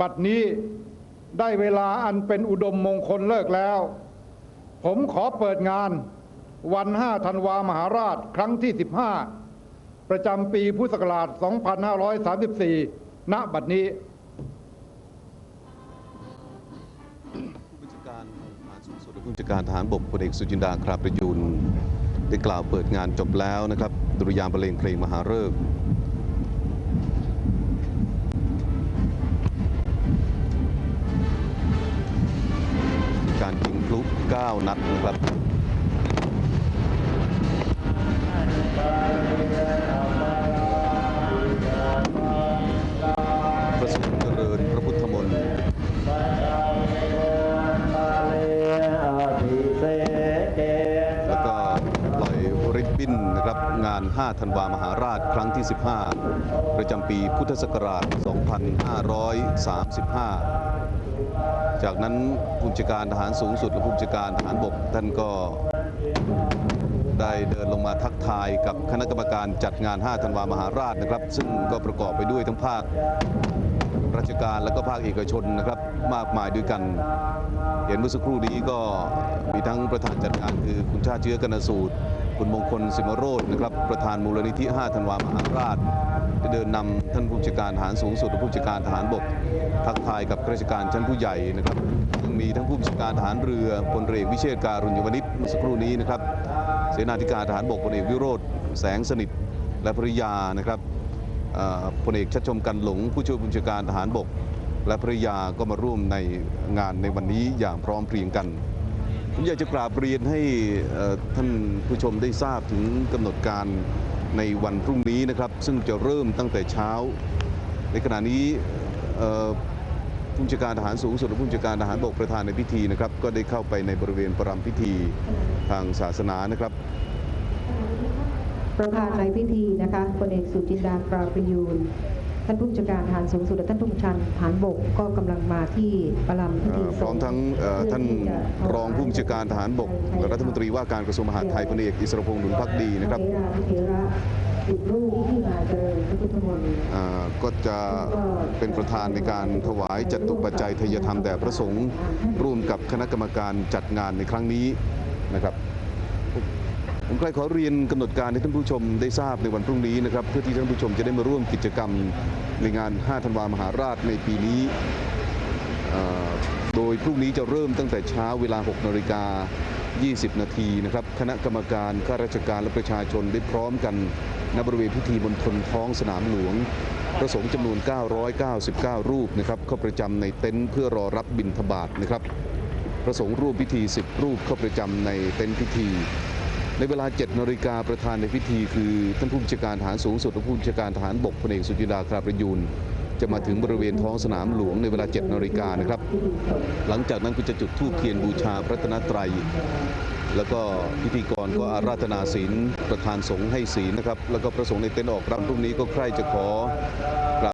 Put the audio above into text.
บัดนี้ได้เวลาอันเป็นอุดมมงคลเลิกแล้ว ผมขอเปิดงานวัน 5 ธันวามหาราชครั้งที่ 15 ประจำปีพุทธศักราช 2534 ณ บัดนี้ผู้บัญชาการทหารสูงสุดและผู้บัญชาการทหารบกพลเอกสุจินดาคราประยูนได้กล่าวเปิดงานจบแล้วนะครับดุริยางค์บรรเลงเพลงมหาฤกษ์ 9 นัดนะครับประสงค์เจริญพระพุทธมนต์แล้วก็ปล่อยริบบิ้นนะครับงาน 5 ธันวามหาราชครั้งที่ 15 ประจำปีพุทธศักราช 2535 จากนั้นผู้บัญชาการทหารสูงสุดและผู้บัญชาการทหารบกท่านก็ได้เดินลงมาทักทายกับคณะกรรมการจัดงาน 5 ธันวามหาราชนะครับ ซึ่งก็ประกอบไปด้วยทั้งภาคราชการและก็ภาคเอกชนนะครับมากมายด้วยกัน เห็นเมื่อสักครู่นี้ก็มีทั้งประธานจัดงานคือคุณชาติเชื้อกนสูตร คุณมงคลสิมโรจน์นะครับประธานมูลนิธิ 5 ธันวามหาราชได้เดินนำท่านผู้บัญชาการทหารสูงสุดและผู้บัญชาการทหารบก ทักทายกับข้าราชการชั้นผู้ใหญ่นะครับซึ่งมีทั้งผู้บัญชาการทหารเรือพลเรือกวิเชษการุญยวนิชเมื่อสักครู่นี้นะครับเสนาธิการทหารบกพลเอกวิโรธแสงสนิทและภริยานะครับพลเอกชัดชมกันหลง ผู้ช่วยผู้บัญชาการทหารบก และภริยาก็มาร่วมในงานในวันนี้อย่างพร้อมเพรียงกัน ผมอยากจะกราบเรียนให้ท่านผู้ชมได้ทราบถึงกำหนดการในวันพรุ่งนี้นะครับ ซึ่งจะเริ่มตั้งแต่เช้า ในขณะนี้ผู้บัญชาการทหารสูงสุดและผู้บัญชาการทหารบกประธานในพิธีนะครับ ก็ได้เข้าไปในบริเวณประรำพิธีทางศาสนานะครับประธานในพิธีนะคะพลเอกสุจินดาปราประยูน ท่านผู้บัญชาการทหารสูงสุดและท่านผู้บัญชาการทหารบกก็กำลังมาที่ประลำพิธีเอ่อพร้อมทั้งเอ่อท่านรองผู้บัญชาการทหารบกและรัฐมนตรีว่าการกระทรวงมหาดไทยพลเอกอิสรพงษ์หนุนพักดีนะครับพระเถราธิเถระจุดรูปที่มาเจริญพระพุทธมนต์อ่าก็จะเป็นประธานในการถวายจตุปัจจัยทายธรรมแด่พระสงฆ์ร่วมกับคณะกรรมการจัดงานในครั้งนี้นะครับ ผมใครขอเรียนกำหนดการให้ท่านผู้ชมได้ทราบในวันพรุ่งนี้นะครับเพื่อที่ท่านผู้ชมจะได้มาร่วมกิจกรรมในงาน 5 ธันวามหาราชในปีนี้ โดยพรุ่งนี้จะเริ่มตั้งแต่เช้าเวลา 6 นาฬิกา 20 นาทีนะครับคณะกรรมการข้าราชการและประชาชนได้พร้อมกันณบริเวณพิธีมณฑลท้องสนามหลวงพระสงฆ์จำนวน 999 รูปนะครับเข้าประจำในเต็นท์เพื่อรอรับบิณฑบาตนะครับพระสงฆ์ร่วมพิธี 10 รูปเข้าประจำในเต็นท์พิธี ในเวลา7นาฬิกาประธานในพิธีคือท่านผู้บัญชาการทหารสูงสุดและผู้บัญชาการทหารบกพลเอกสุจินดาคราประยูนจะมาถึงบริเวณท้องสนามหลวงในเวลา7นาฬิกานะครับ หลังจากนั้นก็จะจุดธูปเทียนบูชาพระรัตนตรัย แล้วก็พิธีกรก็อาราธนาศีลประธานสงฆ์ให้ศีลนะครับ แล้วก็พระสงฆ์ในเต็นท์ออกรำพรุ่งนี้ก็ใคร่จะขอกราบ